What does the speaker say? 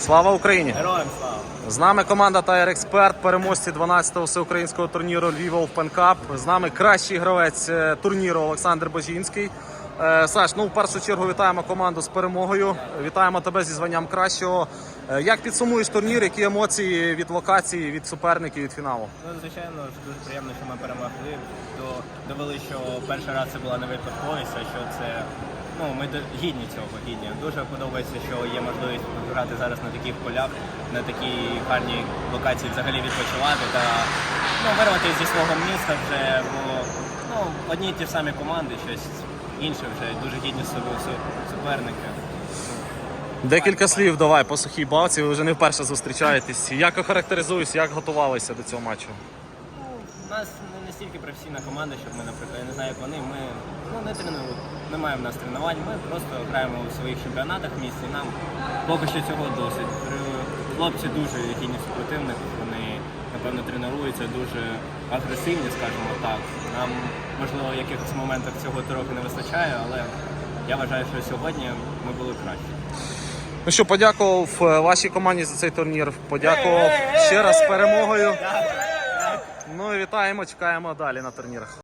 Слава Україні! Героям слава! З нами команда Tire Expert, переможці 12-го всеукраїнського турніру Львів Open Cup. З нами кращий гравець е, турніру Олександр Божінський. Е, Саш, ну в першу чергу вітаємо команду з перемогою. Вітаємо тебе зі званням кращого. Е, Як підсумуєш турнір? Які емоції від локації, від суперників, від фіналу? Ну, звичайно, дуже приємно, що ми перемогли. До, довели, що перший раз це була не випадковість, а що це ну, ми гідні цього, гідні. Дуже подобається, що є можливість грати зараз на таких полях, на такій гарній локації взагалі відпочивати та ну, вирвати зі свого міста вже, бо ну, одні й ті ж самі команди, щось інше вже дуже гідні су- су- суперники. Декілька слів давай по сухій балці. Ви вже не вперше зустрічаєтесь. Як охарактеризуєш, як готувалися до цього матчу? У нас не настільки професійна команда, щоб ми, наприклад, я не знаю, як вони. Ми ну, не тренуємо, немає в нас тренувань. Ми просто граємо у своїх чемпіонатах в місті. Нам поки що цього досить. Е, Хлопці дуже гідні супротивники. Вони напевно тренуються дуже агресивні, скажімо так. Нам можливо в якихось моментах цього трохи не вистачає, але я вважаю, що сьогодні ми були кращі. Ну що, подякував е, вашій команді за цей турнір. Подякував ще раз з перемогою. Ну і вітаємо, чекаємо далі на турнірах.